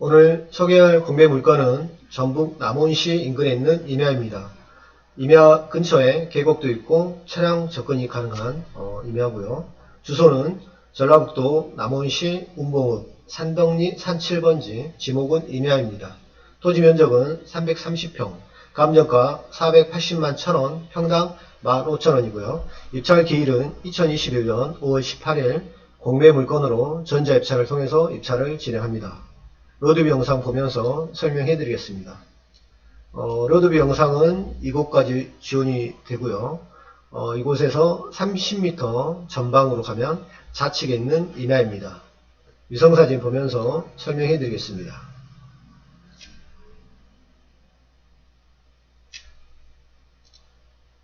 오늘 소개할 공매 물건은 전북 남원시 인근에 있는 임야입니다. 임야 근처에 계곡도 있고 차량 접근이 가능한 어, 임야고요. 주소는 전라북도 남원시 운봉읍 산덕리 산 7번지 지목은 임야입니다. 토지 면적은 330평, 감정가 480만 천원, 평당 15,000원이고요. 입찰 기일은 2021년 5월 18일 공매 물건으로 전자 입찰을 통해서 입찰을 진행합니다. 로드뷰 영상 보면서 설명해 드리겠습니다. 어, 로드뷰 영상은 이곳까지 지원이 되고요. 어, 이곳에서 30m 전방으로 가면 좌측에 있는 임야입니다. 위성사진 보면서 설명해 드리겠습니다.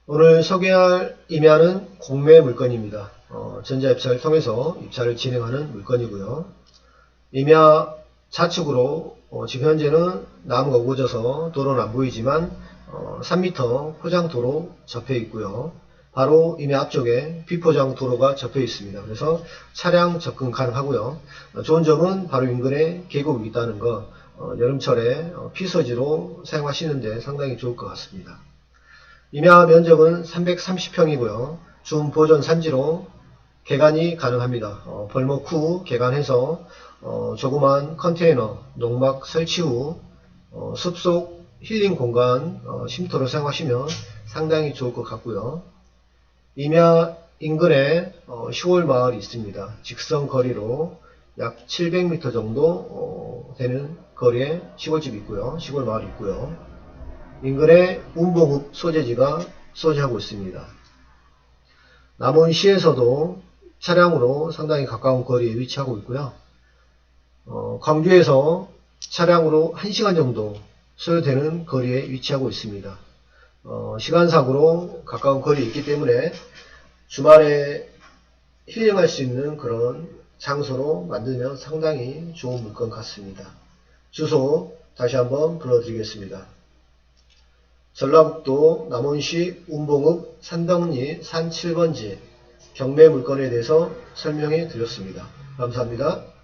오늘 소개할 임야는 공매 물건입니다. 어, 전자 입찰을 통해서 입찰을 진행하는 물건이고요. 임야 좌측으로 어, 지금 현재는 나무가 우거져서 도로는 안 보이지만 어, 3m 포장 도로 접해 있고요. 바로 임야 앞쪽에 비포장 도로가 접해 있습니다. 그래서 차량 접근 가능하고요. 어, 좋은 점은 바로 인근에 계곡이 있다는 거 어, 여름철에 어, 피서지로 사용하시는데 상당히 좋을 것 같습니다. 임야 면적은 330평이고요. 준 보존 산지로 개간이 가능합니다. 어, 벌목 후 개간해서 어, 조그만 컨테이너, 농막 설치 후 어, 숲속 힐링 공간 어, 쉼터로 사용하시면 상당히 좋을 것 같고요. 임야 인근에 어, 시골 마을이 있습니다. 직선 거리로 약 700m 정도 어, 되는 거리에 시골집이 있고요. 시골 마을이 있고요. 인근에 운봉읍 소재지가 소재하고 있습니다. 남원시에서도 차량으로 상당히 가까운 거리에 위치하고 있고요. 어, 광주에서 차량으로 1시간 정도 소요되는 거리에 위치하고 있습니다. 어, 시간상으로 가까운 거리에 있기 때문에 주말에 힐링할 수 있는 그런 장소로 만들면 상당히 좋은 물건 같습니다. 주소 다시 한번 불러드리겠습니다. 전라북도 남원시 운봉읍 산덕리 산 7번지 경매 물건에 대해서 설명해 드렸습니다. 감사합니다.